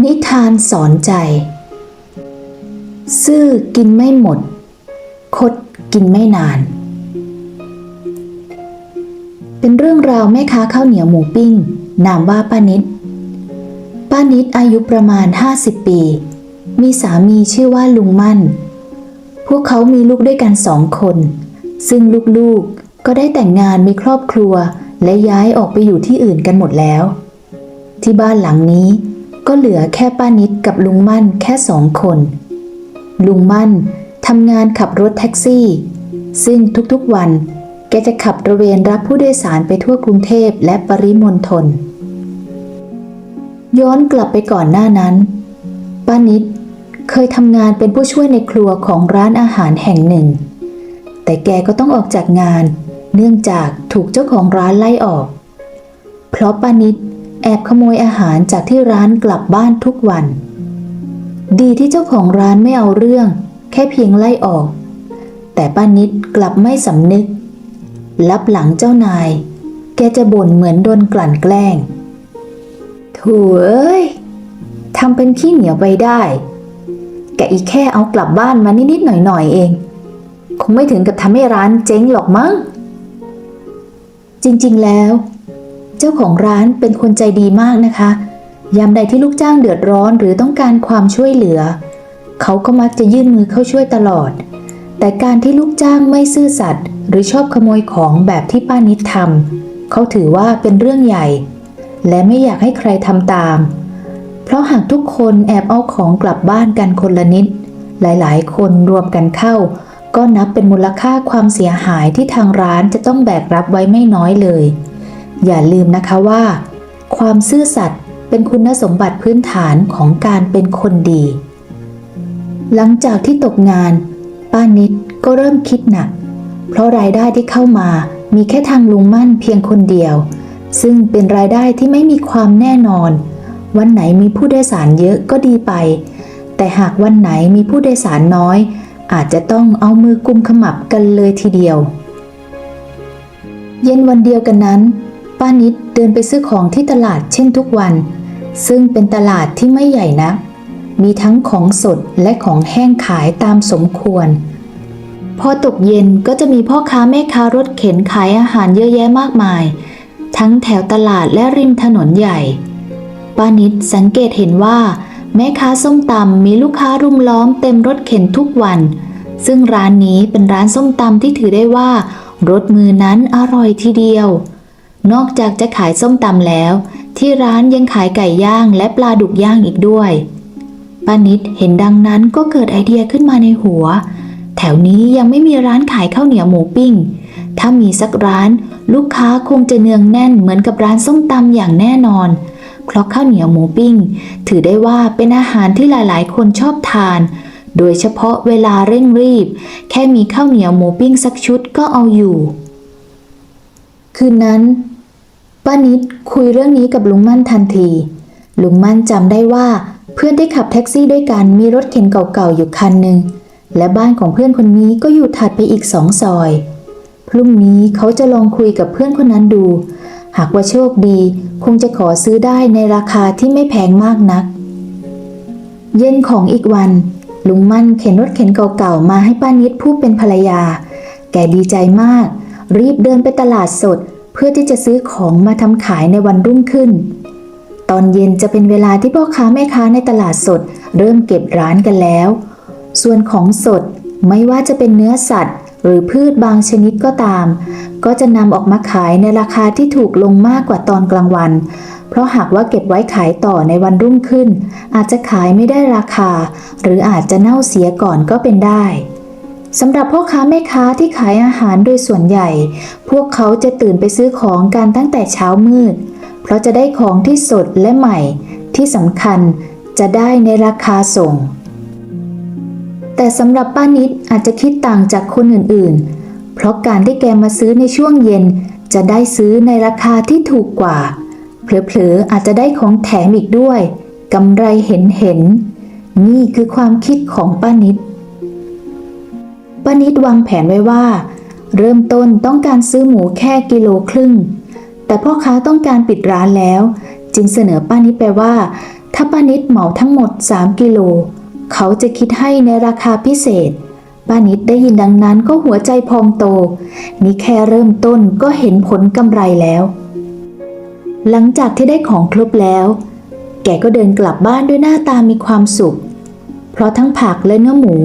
นิทานสอนใจ ซื่อกินไม่หมด คดกินไม่นาน เป็นเรื่องราวแม่ค้าข้าวเหนียวหมูปิ้ง นามว่าป้านิด ป้านิดอายุประมาณ 50 ปี มีสามีชื่อว่าลุงมั่น พวกเขามีลูกด้วยกันสองคน ซึ่งลูกๆก็ได้แต่งงานมีครอบครัวและย้ายออกไปอยู่ที่อื่นกันหมดแล้ว ที่บ้านหลังนี้ ก็เหลือแค่ป้านิดกับลุงมั่นแค่สองคน ลุงมั่นทำงานขับรถแท็กซี่ ซึ่งทุกๆวันแกจะขับตระเวนรับผู้โดยสารไปทั่วกรุงเทพและปริมณฑลย้อนกลับไปก่อนหน้านั้น ป้านิดเคยทำงานเป็นผู้ช่วยในครัวของร้านอาหารแห่งหนึ่ง แต่แกก็ต้องออกจากงาน เนื่องจากถูกเจ้าของร้านไล่ออก เพราะป้านิด แอบขโมยอาหารจากที่ร้านกลับบ้านทุกวัน ดีที่เจ้าของร้านไม่เอาเรื่อง แค่เพียงไล่ออก แต่ป้านิดกลับไม่สำนึก รับหลังเจ้านาย แกจะบ่นเหมือนโดนกลั่นแกล้งถูเอ้ยทำเป็นขี้เหนียวไปได้ แกอีกแค่เอากลับบ้านมานิดๆหน่อยๆเอง คงไม่ถึงกับทำให้ร้านเจ๊งหรอกมั้ง จริงๆแล้ว เจ้าของร้านเป็นคนใจดีมากนะคะ ยามใดที่ลูกจ้างเดือดร้อนหรือต้องการความช่วยเหลือ เขาก็มักจะยื่นมือเข้าช่วยตลอด แต่การที่ลูกจ้างไม่ซื่อสัตย์หรือชอบขโมยของแบบที่ป้านิดทำเขาถือว่าเป็นเรื่องใหญ่ และไม่อยากให้ใครทำตาม เพราะหากทุกคนแอบเอาของกลับบ้านกันคนละนิด หลายๆ คนรวมกันเข้า ก็นับเป็นมูลค่าความเสียหายที่ทางร้านจะต้องแบกรับไว้ไม่น้อยเลย อย่าลืมนะคะว่า ความซื่อสัตย์เป็นคุณสมบัติพื้นฐานของการเป็นคนดี หลังจากที่ตกงาน ป้านิดก็เริ่มคิดหนัก เพราะรายได้ที่เข้ามามีแค่ทางลุงมั่นเพียงคนเดียว ซึ่งเป็นรายได้ที่ไม่มีความแน่นอน วันไหนมีผู้โดยสารเยอะก็ดีไป แต่หากวันไหนมีผู้โดยสารน้อย อาจจะต้องเอามือกุมขมับกันเลยทีเดียว เย็นวันเดียวกันนั้น ป้านิดเดินไปซื้อของที่ตลาดเช่นทุกวัน ซึ่งเป็นตลาดที่ไม่ใหญ่นักมีทั้งของสดและของแห้งขายตามสมควร พอตกเย็นก็จะมีพ่อค้าแม่ค้ารถเข็นขายอาหารเยอะแยะมากมาย ทั้งแถวตลาดและริมถนนใหญ่ ป้านิดสังเกตเห็นว่า แม่ค้าส้มตำมีลูกค้ารุมล้อมเต็มรถเข็นทุกวัน ซึ่งร้านนี้เป็นร้านส้มตำที่ถือได้ว่ารสมือนั้นอร่อยทีเดียว นอกจากจะขายส้มตำแล้ว ที่ร้านยังขายไก่ย่างและปลาดุกย่างอีกด้วยป้านิดเห็นดังนั้นก็เกิดไอเดียขึ้นมาในหัว แถวนี้ยังไม่มีร้านขายข้าวเหนียวหมูปิ้ง ถ้ามีสักร้าน ลูกค้าคงจะเนืองแน่นเหมือนกับร้านส้มตำอย่างแน่นอน เพราะข้าวเหนียวหมูปิ้ง ถือได้ว่าเป็นอาหารที่หลายๆ คนชอบทาน โดยเฉพาะเวลาเร่งรีบ แค่มีข้าวเหนียวหมูปิ้งสักชุดก็เอาอยู่ คืนนั้น ป้านิดคุยเรื่องนี้กับลุงมั่นทันที ลุงมั่นจำได้ว่า เพื่อนที่ขับแท็กซี่ด้วยกันมีรถเข็นเก่าๆอยู่คันหนึ่งและบ้านของเพื่อนคนนี้ก็อยู่ถัดไปอีกสองซอย พรุ่งนี้เขาจะลองคุยกับเพื่อนคนนั้นดู หากว่าโชคดีคงจะขอซื้อได้ในราคาที่ไม่แพงมากนัก เย็นของอีกวัน ลุงมั่นเข็นรถเข็นเก่าๆมาให้ป้านิดผู้เป็นภรรยา แกดีใจมาก รีบเดินไปตลาดสด เพื่อที่จะซื้อของมาทำขายในวันรุ่งขึ้น ตอนเย็นจะเป็นเวลาที่พ่อค้าแม่ค้าในตลาดสด เริ่มเก็บร้านกันแล้ว ส่วนของสดไม่ว่าจะเป็นเนื้อสัตว์ หรือพืชบางชนิดก็ตาม ก็จะนำออกมาขายในราคาที่ถูกลงมากกว่าตอนกลางวัน เพราะหากว่าเก็บไว้ขายต่อในวันรุ่งขึ้น อาจจะขายไม่ได้ราคา หรืออาจจะเน่าเสียก่อนก็เป็นได้ สำหรับพ่อค้าแม่ค้าที่ขายอาหารโดยส่วนใหญ่ พวกเขาจะตื่นไปซื้อของกันตั้งแต่เช้ามืด เพราะจะได้ของที่สดและใหม่ ที่สำคัญจะได้ในราคาส่ง แต่สำหรับป้านิดอาจจะคิดต่างจากคนอื่นๆ เพราะการที่แกมาซื้อในช่วงเย็น จะได้ซื้อในราคาที่ถูกกว่า เผลอๆอาจจะได้ของแถมอีกด้วยกำไรเห็นเห็น นี่คือความคิดของป้านิด ป้านิดวางแผนไว้ว่า เริ่มต้นต้องการซื้อหมูแค่กิโลครึ่ง แต่พ่อค้าต้องการปิดร้านแล้ว จึงเสนอป้านิดไปว่า ถ้าป้านิดเหมาทั้งหมด 3 กิโล เขาจะคิดให้ในราคาพิเศษป้านิดได้ยินดังนั้นก็หัวใจพองโต นี่แค่เริ่มต้นก็เห็นผลกำไรแล้ว หลังจากที่ได้ของครบแล้ว แกก็เดินกลับบ้านด้วยหน้าตามีความสุข เพราะทั้งผักและเนื้อหมู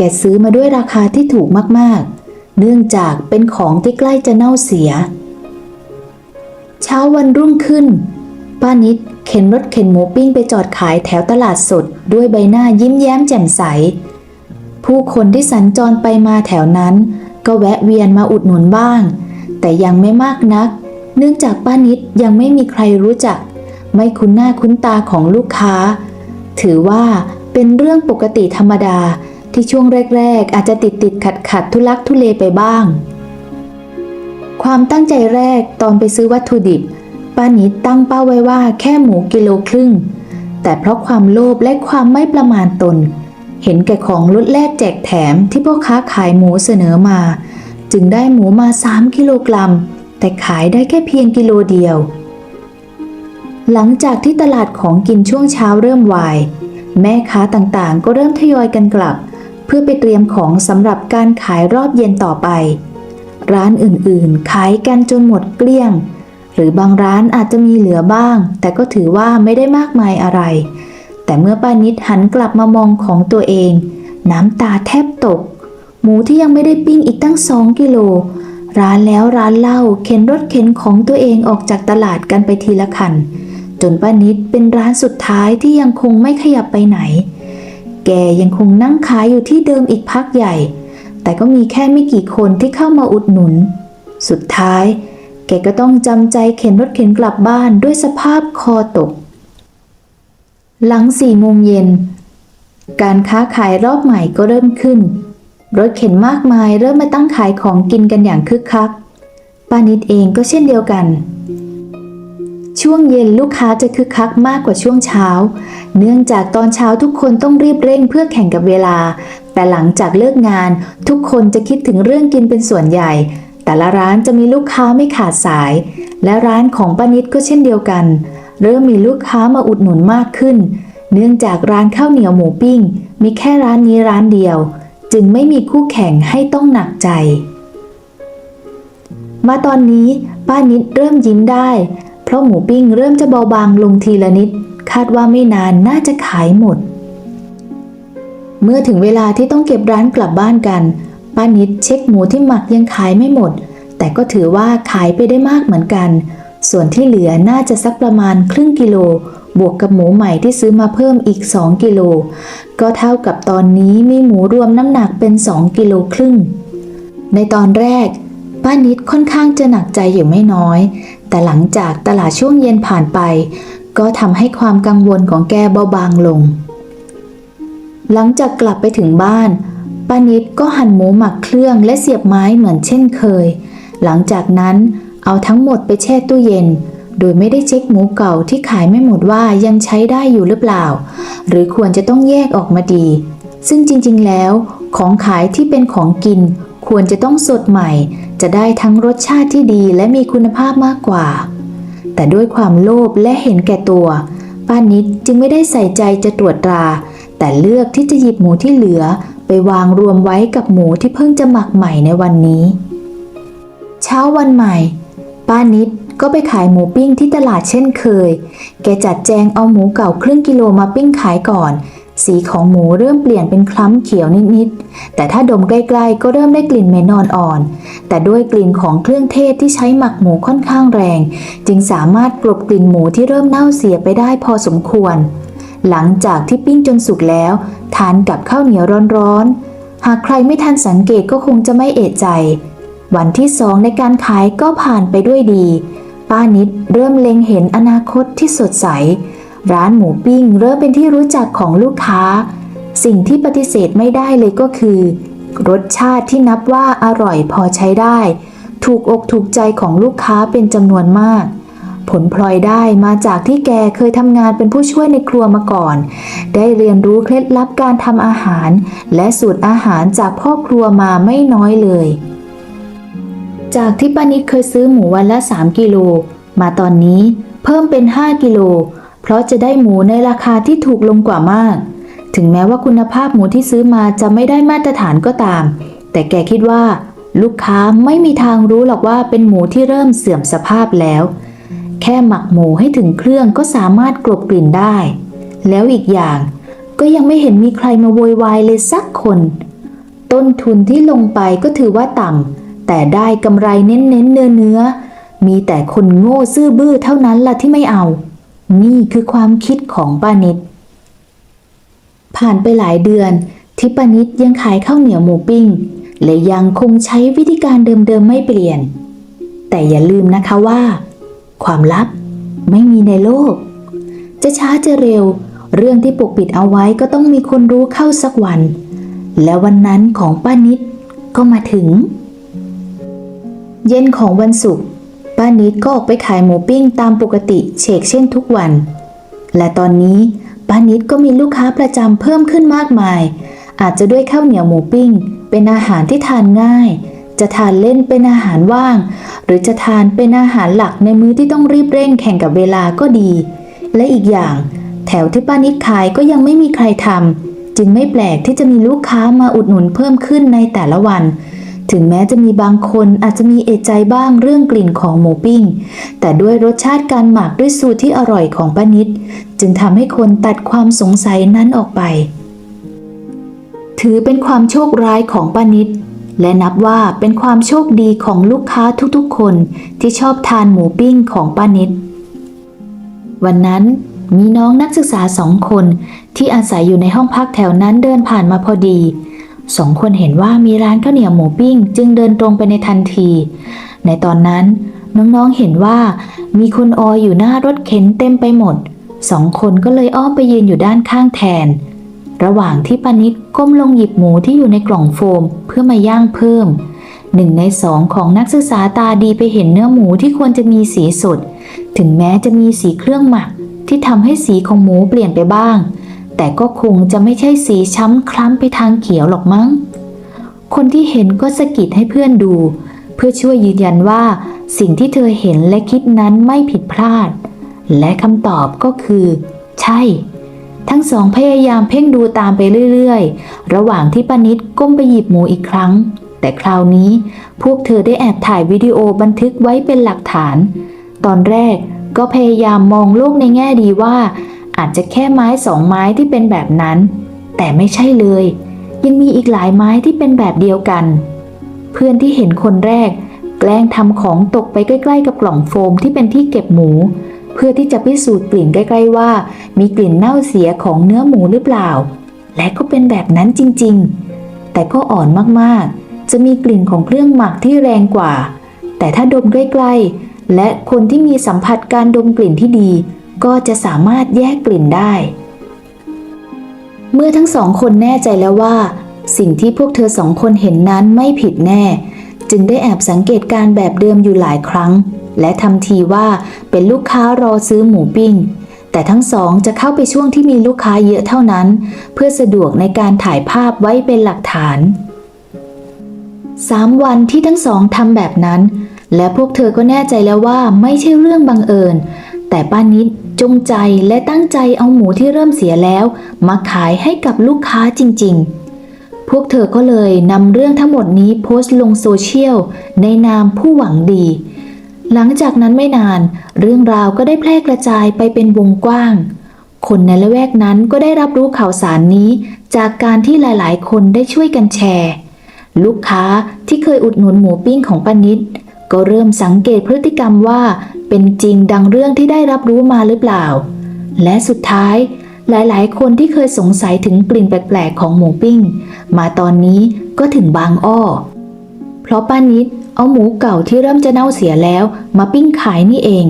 แกซื้อมาด้วยราคาที่ถูกมากๆ เนื่องจากเป็นของที่ใกล้จะเน่าเสีย เช้าวันรุ่งขึ้น ป้านิดเข็นรถเข็นหมูปิ้งไปจอดขายแถวตลาดสดด้วยใบหน้ายิ้มแย้มแจ่มใส ผู้คนที่สัญจรไปมาแถวนั้น ก็แวะเวียนมาอุดหนุนบ้าง แต่ยังไม่มากนัก เนื่องจากป้านิดยังไม่มีใครรู้จัก ไม่คุ้นหน้าคุ้นตาของลูกค้า ถือว่าเป็นเรื่องปกติธรรมดา ที่ช่วงแรก ๆ อาจจะติดติดขัดขัดทุลักทุเลไปบ้าง ความตั้งใจแรกตอนไปซื้อวัตถุดิบป้านิดตั้งเป้าไว้ว่าแค่หมูกิโลครึ่ง แต่เพราะความโลภและความไม่ประมาณตน เห็นแก่ของลดแลกแจกแถมที่พ่อค้าขายหมูเสนอมา จึงได้หมูมา 3 กิโลกรัม แต่ขายได้แค่เพียงกิโลเดียว หลังจากที่ตลาดของกินช่วงเช้าเริ่มวาย แม่ค้าต่างๆ ก็เริ่มทยอยกันกลับ เพื่อไปเตรียมของสำหรับการขายรอบเย็นต่อไป ร้านอื่นๆ ขายกันจนหมดเกลี้ยง หรือบางร้านอาจจะมีเหลือบ้าง แต่ก็ถือว่าไม่ได้มากมายอะไร แต่เมื่อป้านิดหันกลับมามองของตัวเอง น้ำตาแทบตก หมูที่ยังไม่ได้ปิ้งอีกตั้งสองกิโลร้านแล้วร้านเล่าเข็นรถเข็นของตัวเองออกจากตลาดกันไปทีละคัน จนป้านิดเป็นร้านสุดท้ายที่ยังคงไม่ขยับไปไหน แกยังคงนั่งขายอยู่ที่เดิมอีกพักใหญ่ แต่ก็มีแค่ไม่กี่คนที่เข้ามาอุดหนุน สุดท้าย แกก็ต้องจำใจเข็นรถเข็นกลับบ้านด้วยสภาพคอตก หลังสี่โมงเย็น การค้าขายรอบใหม่ก็เริ่มขึ้น รถเข็นมากมายเริ่มมาตั้งขายของกินกันอย่างคึกคักป้านิดเองก็เช่นเดียวกัน ช่วงเย็นลูกค้าจะคึกคักมากกว่าช่วงเช้า เนื่องจากตอนเช้าทุกคนต้องรีบเร่งเพื่อแข่งกับเวลา แต่หลังจากเลิกงาน ทุกคนจะคิดถึงเรื่องกินเป็นส่วนใหญ่ แต่ละร้านจะมีลูกค้าไม่ขาดสาย และร้านของป้านิดก็เช่นเดียวกัน เริ่มมีลูกค้ามาอุดหนุนมากขึ้น เนื่องจากร้านข้าวเหนียวหมูปิ้ง มีแค่ร้านนี้ร้านเดียว จึงไม่มีคู่แข่งให้ต้องหนักใจ มาตอนนี้ป้านิดเริ่มยิ้มได้ เพราะหมูปิ้งเริ่มจะเบาบางลงทีละนิด คาดว่าไม่นานน่าจะขายหมด เมื่อถึงเวลาที่ต้องเก็บร้านกลับบ้านกัน ป้านิดเช็คหมูที่หมักยังขายไม่หมด แต่ก็ถือว่าขายไปได้มากเหมือนกัน ส่วนที่เหลือน่าจะสักประมาณครึ่งกิโล บวกกับหมูใหม่ที่ซื้อมาเพิ่มอีก 2 กิโล ก็เท่ากับตอนนี้มีหมูรวมน้ำหนักเป็น 2 กิโลครึ่ง ในตอนแรกป้านิดค่อนข้างจะหนักใจอยู่ไม่น้อย แต่หลังจากตลาดช่วงเย็นผ่านไป ก็ทำให้ความกังวลของแกเบาบางลง หลังจากกลับไปถึงบ้านป้านิดก็หั่นหมูหมักเครื่องและเสียบไม้เหมือนเช่นเคย หลังจากนั้นเอาทั้งหมดไปแช่ตู้เย็น โดยไม่ได้เช็คหมูเก่าที่ขายไม่หมดว่ายังใช้ได้อยู่หรือเปล่า หรือควรจะต้องแยกออกมาดี ซึ่งจริงๆแล้ว ของขายที่เป็นของกิน ควรจะต้องสดใหม่ จะได้ทั้งรสชาติที่ดีและมีคุณภาพมากกว่า แต่ด้วยความโลภและเห็นแก่ตัว ป้านิดจึงไม่ได้ใส่ใจจะตรวจตรา แต่เลือกที่จะหยิบหมูที่เหลือไปวางรวมไว้กับหมูที่เพิ่งจะหมักใหม่ในวันนี้ เช้าวันใหม่ ป้านิดก็ไปขายหมูปิ้งที่ตลาดเช่นเคย แกจัดแจงเอาหมูเก่าครึ่งกิโลมาปิ้งขายก่อน สีของหมูเริ่มเปลี่ยนเป็นคล้ำเขียวนิด แต่ถ้าดมใกล้ๆ ก็เริ่มได้กลิ่นเหม็นอ่อนๆ แต่ด้วยกลิ่นของเครื่องเทศที่ใช้หมักหมูค่อนข้างแรง จึงสามารถกลบกลิ่นหมูที่เริ่มเน่าเสียไปได้พอสมควร หลังจากที่ปิ้งจนสุกแล้ว ทานกับข้าวเหนียวร้อนๆ หากใครไม่ทันสังเกตก็คงจะไม่เอะใจ วันที่สองในการขายก็ผ่านไปด้วยดี ป้านิดเริ่มเล็งเห็นอนาคตที่สดใส ร้านหมูปิ้งเริ่มเป็นที่รู้จักของลูกค้า สิ่งที่ปฏิเสธไม่ได้เลยก็คือ รสชาติที่นับว่าอร่อยพอใช้ได้ ถูกอกถูกใจของลูกค้าเป็นจำนวนมาก ผลพลอยได้มาจากที่แกเคยทำงานเป็นผู้ช่วยในครัวมาก่อน ได้เรียนรู้เคล็ดลับการทำอาหาร และสูตรอาหารจากพ่อครัวมาไม่น้อยเลย จากที่ป้านิดเคยซื้อหมูวันละ 3 กิโล มาตอนนี้เพิ่มเป็น 5 กิโล เพเพราะจะได้หมูในราคาที่ถูกลงกว่ามาก ถึงแม้ว่าคุณภาพหมูที่ซื้อมาจะไม่ได้มาตรฐานก็ตาม แต่แกคิดว่า ลูกค้าไม่มีทางรู้หรอกว่าเป็นหมูที่เริ่มเสื่อมสภาพแล้ว แค่หมักหมูให้ถึงเครื่องก็สามารถกลบกลิ่นได้ แล้วอีกอย่างก็ยังไม่เห็นมีใครมาโวยวายเลยสักคน ต้นทุนที่ลงไปก็ถือว่าต่ำแต่ได้กำไรเน้นๆเนื้อเนื้อๆมีแต่คนโง่ซื่อบื้อเท่านั้นล่ะที่ไม่เอา นี่คือความคิดของป้านิด ผ่านไปหลายเดือนที่ป้านิดยังขายข้าวเหนียวหมูปิ้ง และยังคงใช้วิธีการเดิมๆไม่เปลี่ยน แต่อย่าลืมนะคะว่า ความลับไม่มีในโลก จะช้าจะเร็ว เรื่องที่ปกปิดเอาไว้ก็ต้องมีคนรู้เข้าสักวัน และวันนั้นของป้านิดก็มาถึง เย็นของวันศุกร์ป้านิดก็ออกไปขายหมูปิ้งตามปกติเชกเช่นทุกวัน และตอนนี้ ป้านิดก็มีลูกค้าประจำเพิ่มขึ้นมากมาย อาจจะด้วยข้าวเหนียวหมูปิ้ง เป็นอาหารที่ทานง่าย จะทานเล่นเป็นอาหารว่าง หรือจะทานเป็นอาหารหลักในมื้อที่ต้องรีบเร่งแข่งกับเวลาก็ดี และอีกอย่าง แถวที่ป้านิดขายก็ยังไม่มีใครทำจึงไม่แปลกที่จะมีลูกค้ามาอุดหนุนเพิ่มขึ้นในแต่ละวัน ถึงแม้จะมีบางคนอาจจะมีเอะใจบ้างเรื่องกลิ่นของหมูปิ้ง แต่ด้วยรสชาติการหมักด้วยสูตรที่อร่อยของป้านิด จึงทำให้คนตัดความสงสัยนั้นออกไป ถือเป็นความโชคร้ายของป้านิด และนับว่าเป็นความโชคดีของลูกค้าทุกๆ คนที่ชอบทานหมูปิ้งของป้านิด วันนั้นมีน้องนักศึกษาสองคนที่อาศัยอยู่ในห้องพักแถวนั้นเดินผ่านมาพอดี สองคนเห็นว่ามีร้านข้าวเหนียวหมูปิ้ง จึงเดินตรงไปในทันที ในตอนนั้นน้องๆเห็นว่ามีคนออยอยู่หน้ารถเข็นเต็มไปหมด สองคนก็เลยอ้อมไปยืนอยู่ด้านข้างแทน ระหว่างที่ปานิดก้มลงหยิบหมูที่อยู่ในกล่องโฟมเพื่อมาย่างเพิ่มหนึ่งในสองของนักศึกษาตาดีไปเห็นเนื้อหมูที่ควรจะมีสีสด ถึงแม้จะมีสีเครื่องหมักที่ทำให้สีของหมูเปลี่ยนไปบ้าง แต่ก็คงจะไม่ใช่สีช้ำคล้ำไปทางเขียวหรอกมั้ง คนที่เห็นก็สะกิดให้เพื่อนดู เพื่อช่วยยืนยันว่า สิ่งที่เธอเห็นและคิดนั้นไม่ผิดพลาด และคำตอบก็คือ ใช่ ทั้งสองพยายามเพ่งดูตามไปเรื่อยๆ ระหว่างที่ปานิดก้มไปหยิบหมูอีกครั้ง แต่คราวนี้พวกเธอได้แอบถ่ายวิดีโอบันทึกไว้เป็นหลักฐาน ตอนแรกก็พยายามมองโลกในแง่ดีว่า อาจจะแค่ไม้สองไม้ที่เป็นแบบนั้น แต่ไม่ใช่เลย ยังมีอีกหลายไม้ที่เป็นแบบเดียวกัน เพื่อนที่เห็นคนแรก แกล้งทำของตกไปใกล้ ๆ กับกล่องโฟมที่เป็นที่เก็บหมู เพื่อที่จะพิสูจน์กลิ่นใกล้ ๆ ว่า มีกลิ่นเน่าเสียของเนื้อหมูหรือเปล่า และก็เป็นแบบนั้นจริง ๆ แต่ก็อ่อนมากๆ จะมีกลิ่นของเครื่องหมักที่แรงกว่า แต่ถ้าดมใกล้ ๆ และคนที่มีสัมผัสการดมกลิ่นที่ดี ก็จะสามารถแยกกลิ่นได้ เมื่อทั้งสองคนแน่ใจแล้วว่า สิ่งที่พวกเธอสองคนเห็นนั้นไม่ผิดแน่ จึงได้แอบสังเกตการแบบเดิมอยู่หลายครั้ง และทำทีว่าเป็นลูกค้ารอซื้อหมูปิ้ง แต่ทั้งสองจะเข้าไปช่วงที่มีลูกค้าเยอะเท่านั้น เพื่อสะดวกในการถ่ายภาพไว้เป็นหลักฐานสามวันที่ทั้งสองทำแบบนั้น และพวกเธอก็แน่ใจแล้วว่าไม่ใช่เรื่องบังเอิญ แต่ป้านิดจงใจและตั้งใจเอาหมูที่เริ่มเสียแล้ว มาขายให้กับลูกค้าจริง ๆ พวกเธอก็เลยนำเรื่องทั้งหมดนี้โพสต์ลงโซเชียลในนามผู้หวังดี หลังจากนั้นไม่นาน เรื่องราวก็ได้แพร่กระจายไปเป็นวงกว้าง คนในละแวกนั้นก็ได้รับรู้ข่าวสารนี้ จากการที่หลายๆ คนได้ช่วยกันแชร์ ลูกค้าที่เคยอุดหนุนหมูปิ้งของป้านิด ก็เริ่มสังเกตพฤติกรรมว่า เป็นจริงดังเรื่องที่ได้รับรู้มาหรือเปล่า และสุดท้ายหลาย ๆ คนที่เคยสงสัยถึงกลิ่นแปลก ๆ ของหมูปิ้ง มาตอนนี้ก็ถึงบางอ้อ เพราะป้านิดเอาหมูเก่าที่เริ่มจะเน่าเสียแล้ว มาปิ้งขายนี่เอง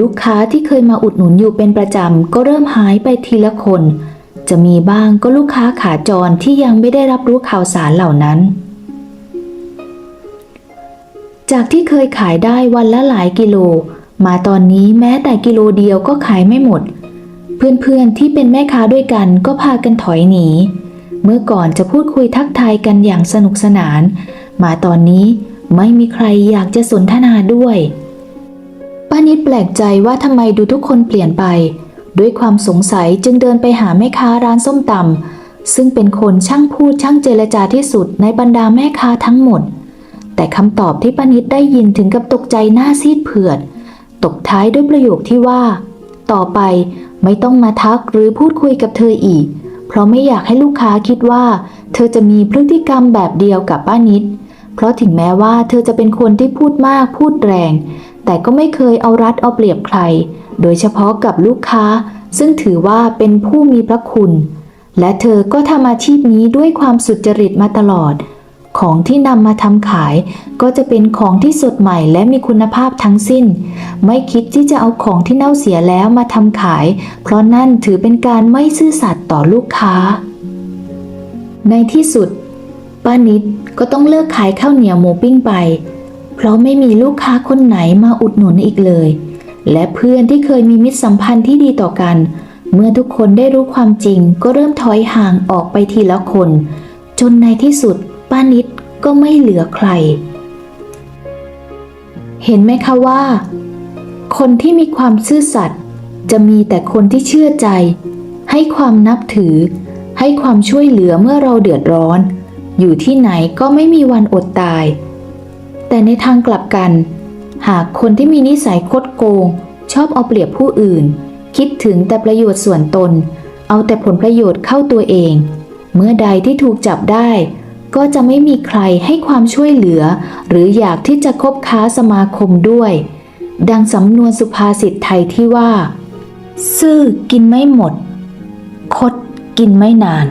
ลูกค้าที่เคยมาอุดหนุนอยู่เป็นประจำก็เริ่มหายไปทีละคน จะมีบ้างก็ลูกค้าขาจรที่ยังไม่ได้รับรู้ข่าวสารเหล่านั้น จากที่เคยขายได้วันละหลายกิโล มาตอนนี้แม้แต่กิโลเดียวก็ขายไม่หมด เพื่อนๆที่เป็นแม่ค้าด้วยกันก็พากันถอยหนี เมื่อก่อนจะพูดคุยทักทายกันอย่างสนุกสนาน มาตอนนี้ไม่มีใครอยากจะสนทนาด้วยป้านิดแปลกใจว่าทำไมดูทุกคนเปลี่ยนไป ด้วยความสงสัยจึงเดินไปหาแม่ค้าร้านส้มตำซึ่งเป็นคนช่างพูดช่างเจรจาที่สุดในบรรดาแม่ค้าทั้งหมด แต่คำตอบที่ป้านิดได้ยินถึงกับตกใจหน้าซีดเผือด ตกท้ายด้วยประโยคที่ว่า ต่อไปไม่ต้องมาทักหรือพูดคุยกับเธออีก เพราะไม่อยากให้ลูกค้าคิดว่า เธอจะมีพฤติกรรมแบบเดียวกับป้านิด เพราะถึงแม้ว่าเธอจะเป็นคนที่พูดมากพูดแรง แต่ก็ไม่เคยเอารัดเอาเปรียบใคร โดยเฉพาะกับลูกค้า ซึ่งถือว่าเป็นผู้มีพระคุณ และเธอก็ทำอาชีพนี้ด้วยความสุจริตมาตลอด ของที่นำมาทำขาย ก็จะเป็นของที่สดใหม่และมีคุณภาพทั้งสิ้น ไม่คิดที่จะเอาของที่เน่าเสียแล้วมาทำขาย เพราะนั่นถือเป็นการไม่ซื่อสัตย์ต่อลูกค้า ในที่สุด ป้านิดก็ต้องเลิกขายข้าวเหนียวหมูปิ้งไป เพราะไม่มีลูกค้าคนไหนมาอุดหนุนอีกเลย และเพื่อนที่เคยมีมิตรสัมพันธ์ที่ดีต่อกัน เมื่อทุกคนได้รู้ความจริงก็เริ่มถอยห่างออกไปทีละคน จนในที่สุด ป้านิดก็ไม่เหลือใคร เห็นไหมคะว่า คนที่มีความซื่อสัตย์จะมีแต่คนที่เชื่อใจ ให้ความนับถือ ให้ความช่วยเหลือเมื่อเราเดือดร้อน อยู่ที่ไหนก็ไม่มีวันอดตาย แต่ในทางกลับกัน หากคนที่มีนิสัยคดโกง ชอบเอาเปรียบผู้อื่น คิดถึงแต่ประโยชน์ส่วนตน เอาแต่ผลประโยชน์เข้าตัวเอง เมื่อใดที่ถูกจับได้ ก็จะไม่มีใครให้ความช่วยเหลือ หรืออยากที่จะคบค้าสมาคมด้วย ดังสำนวนสุภาษิตไทยที่ว่า ซื่อกินไม่หมด คดกินไม่นาน